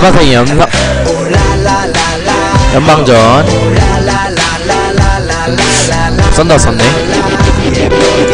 가마생이 연상 연방전 썬다 썼네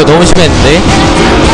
아유 너무 심했는데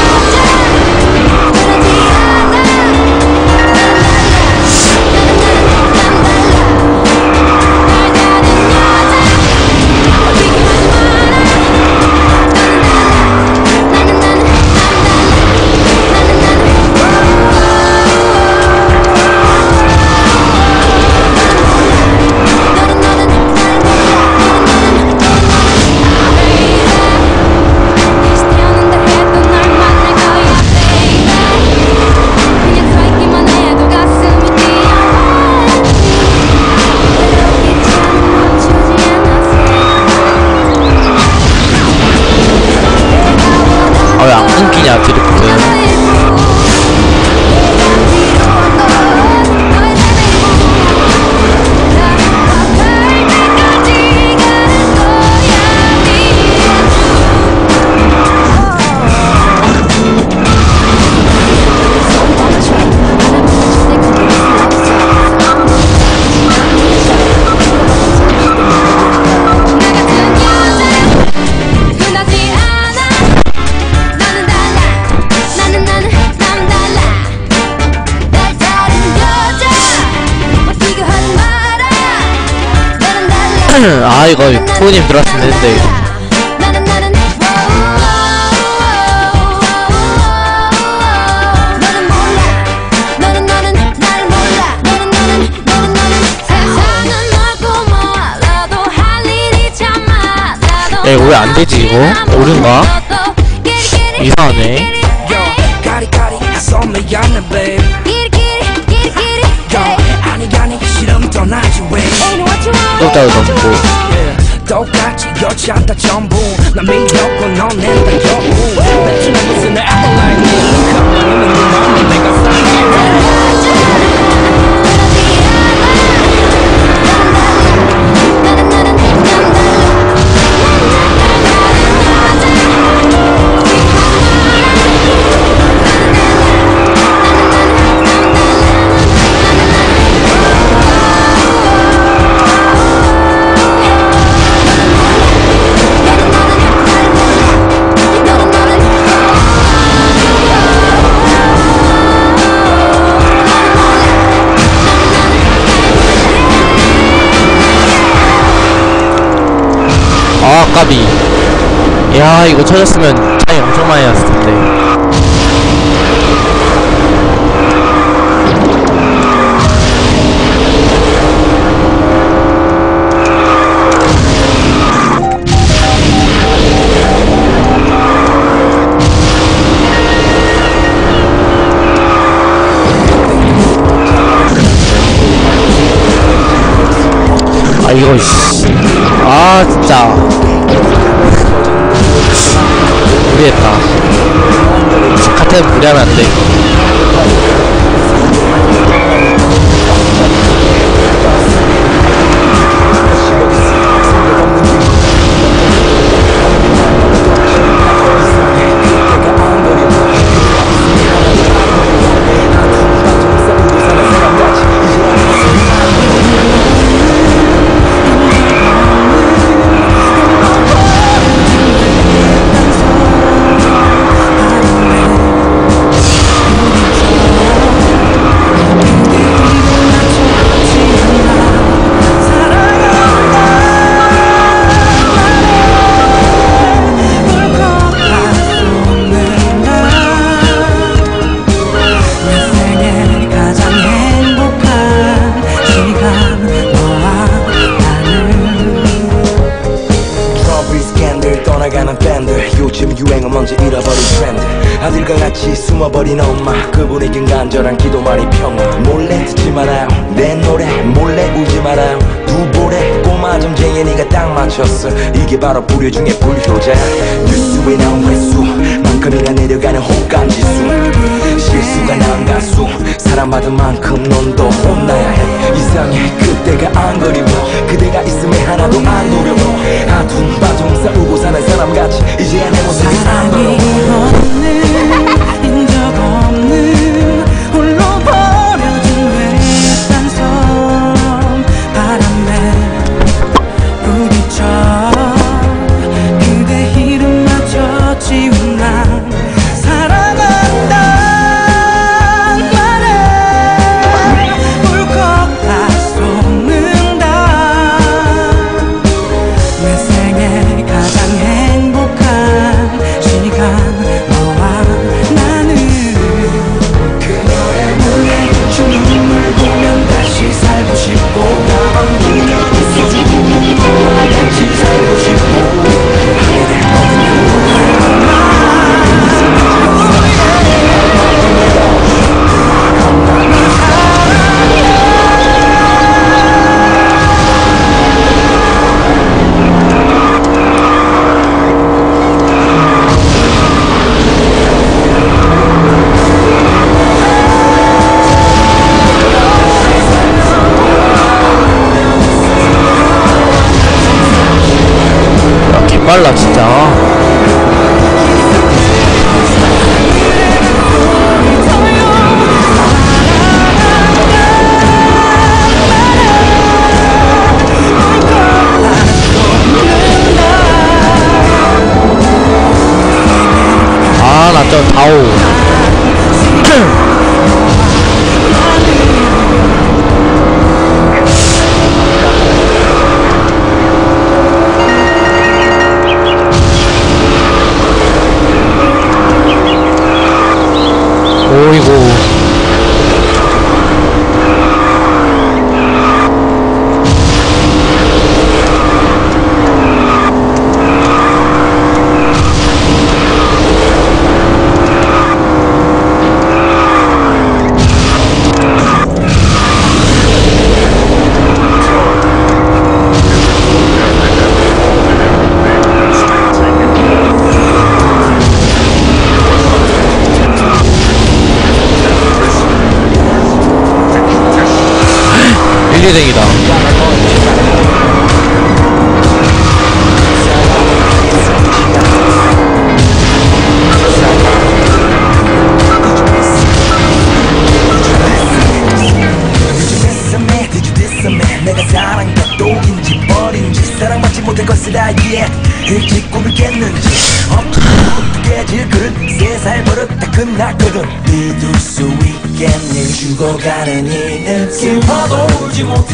아 이거 부모님 들었으면 했는데. 나는 나는 너는 몰라 너는 너는 날 몰라 너는 너는 너는 너는 세상은 넓고 멀어도 할 일이 참 많아도 야 이거 왜 안되지 이거? 오른가? 이상하네. 야 아니 아니 싫음 떠나지 왜 또 따로 넘고. 똑같이 여자다 전부. 난 미웠고 넌 낸다 겨우 뱉지는 무슨 가만 야 이거 쳐졌으면 차이 엄청 많이 났을 텐데 아 이거 씨. 아 진짜 무리했다 같은 무리하면 안돼 긴 간절한 기도만이 평화. 몰래 듣지 말아요. 내 노래 몰래 울지 말아요. 두 볼에 꼬마 점쟁이 니가 딱 맞췄어. 이게 바로 불효 중에 불효자. 뉴스에 나온 횟수. 만큼이나 내려가는 호감지수. 실수가 난 가수. 사랑받은 만큼 넌 더 혼나야 해. 이상해. 그때가 안 그리워. 그대가 있음에 하나도 안 두려워. 아둥바둥 싸우고 사는 사람같이 이제야 내 모습이 안 빨라 진짜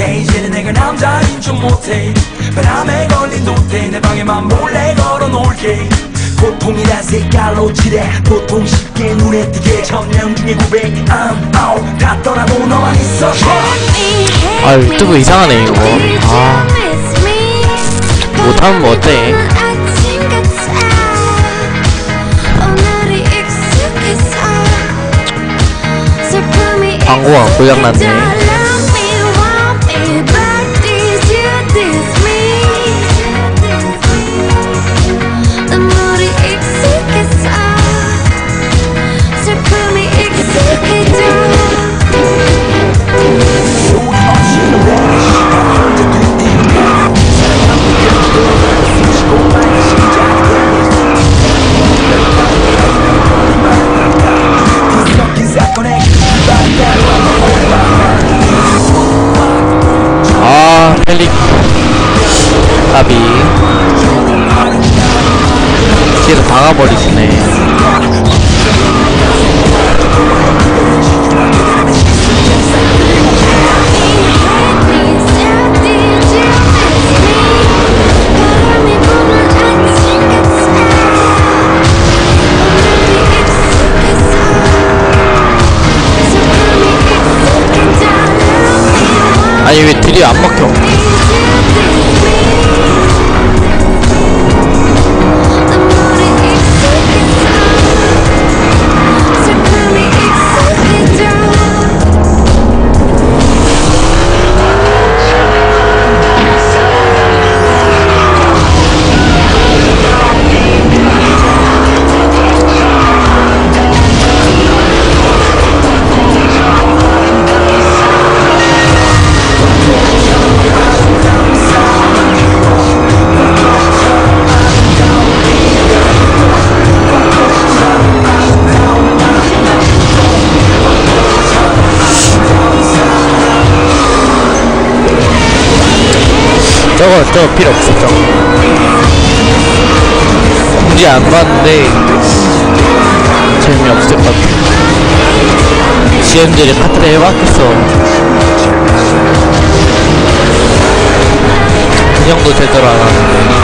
못해 이제는 내가 남자인 줄 못해. 바람에 걸린 도태 내 방에만 몰래 걸어놓을게. 고통이란 색깔로 칠해 보통 쉽게 눈에 띄게. 천명 중에 900 I'm out. 다 떠나고 너만 있어. 아 유튜브 이상하네 이거. 아. 못하면 뭐 어때? 광고가 고장났네 안 먹혀 저거 저거 필요 없어 저거. 굳이 안 봤는데. 재미없을 것 같아. GM들이 카트를 해봤겠어. 그 정도 안 하는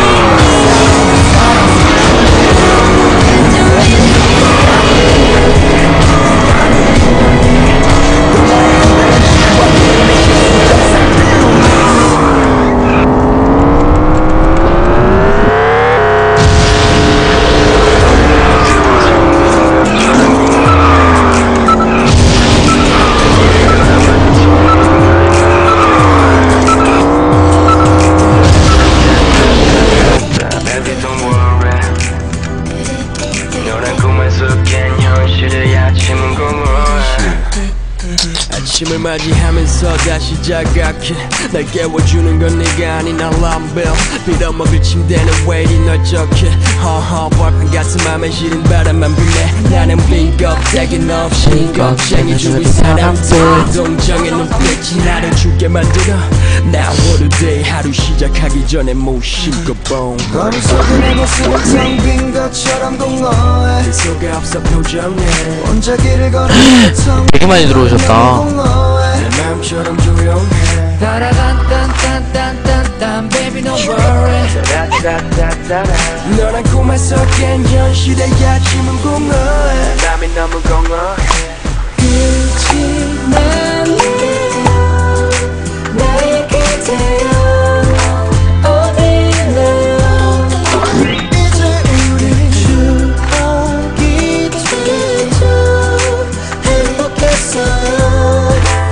아침을 맞이하면서 다시 자각해. 날 깨워주는 건 네가 아닌 알람벨 빌어먹을 침대는 왜 이리 널쩍해? 허허 벌판 같은 맘에 시린 바람만 불네. 나는 빈 껍데기 없이 겁쟁이 주위 사람들. 동정의 눈빛이 나를 죽게 만들어. Now what a day. 하루 시작하기 전에 모심고 뽕 머릿속에 내 모습은 텅빈 것처럼 공허해. 그 속에 없어 표정에 혼자 길을 걸어 텅 되게 많이 들어오셨다 내 마음처럼 조용해. 따라단딴딴딴딴딴 baby no worry. 너란 꿈에서 깬 현실의 아침은 공허해. 땀이 너무 공허해. 나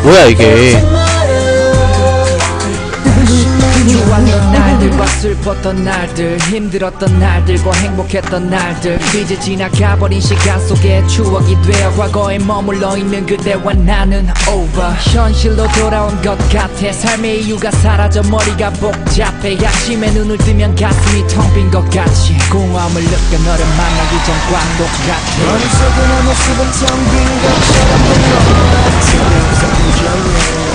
뭐야 이게 날들과 슬펐던 날들 힘들었던 날들과 행복했던 날들. 이제 지나가버린 시간 속에 추억이 되어 과거에 머물러 있는 그대와 나는 over. 현실로 돌아온 것 같아 삶의 이유가 사라져 머리가 복잡해. 아침에 눈을 뜨면 가슴이 텅 빈 것 같이. 공허함을 느껴 너를 만나기 전과 똑같아. 머릿속에 내 모습은 텅빈 것처럼 혼자 길을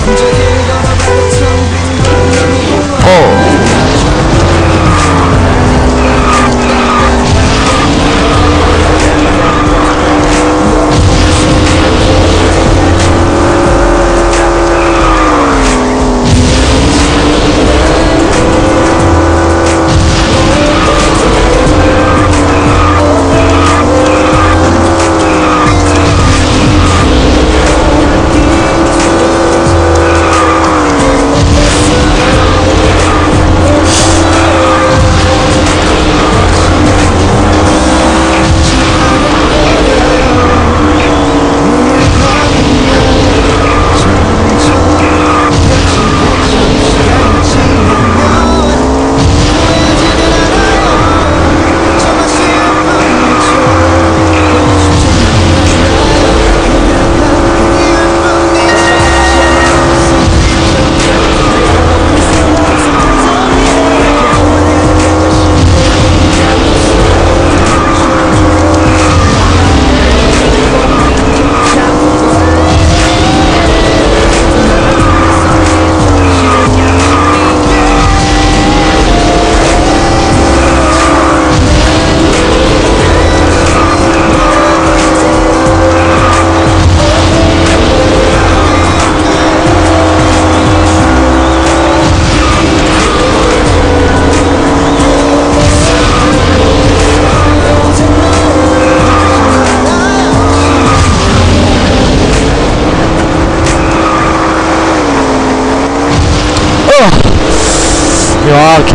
걸어가도 텅빈 건 너무 공 Thank you.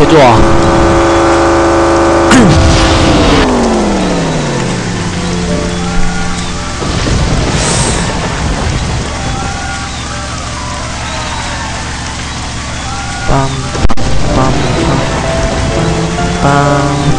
야, 개 좋아. 빰,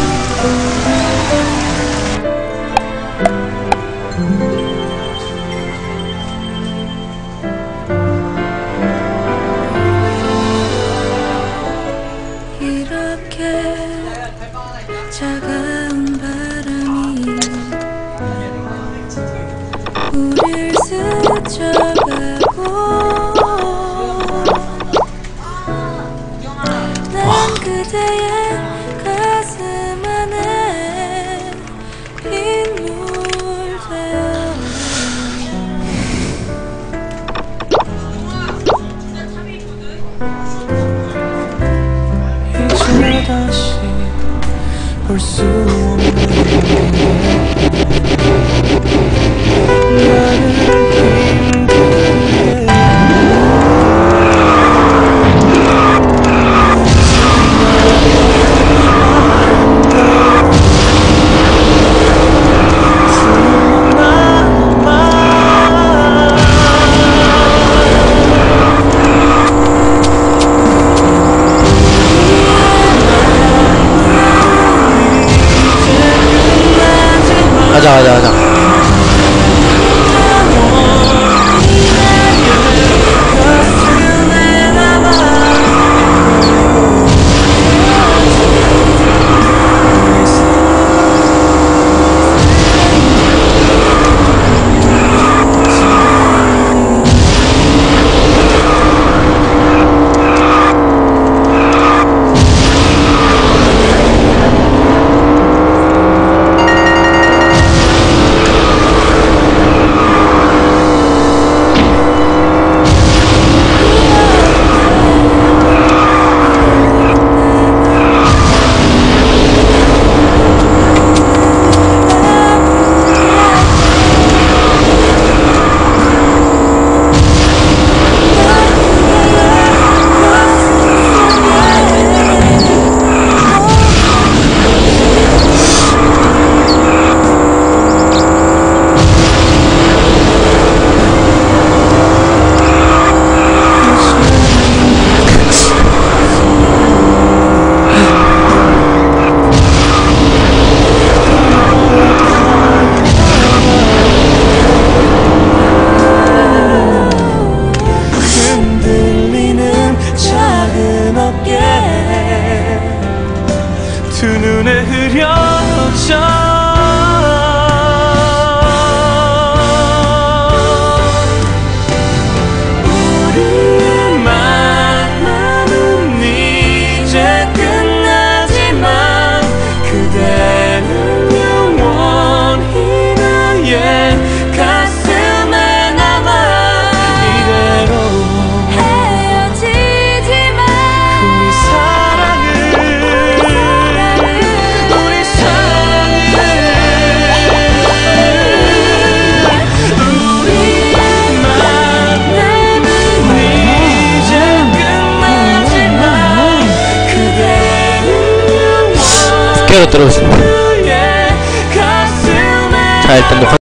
그대로 들어보세요 자 일단 녹화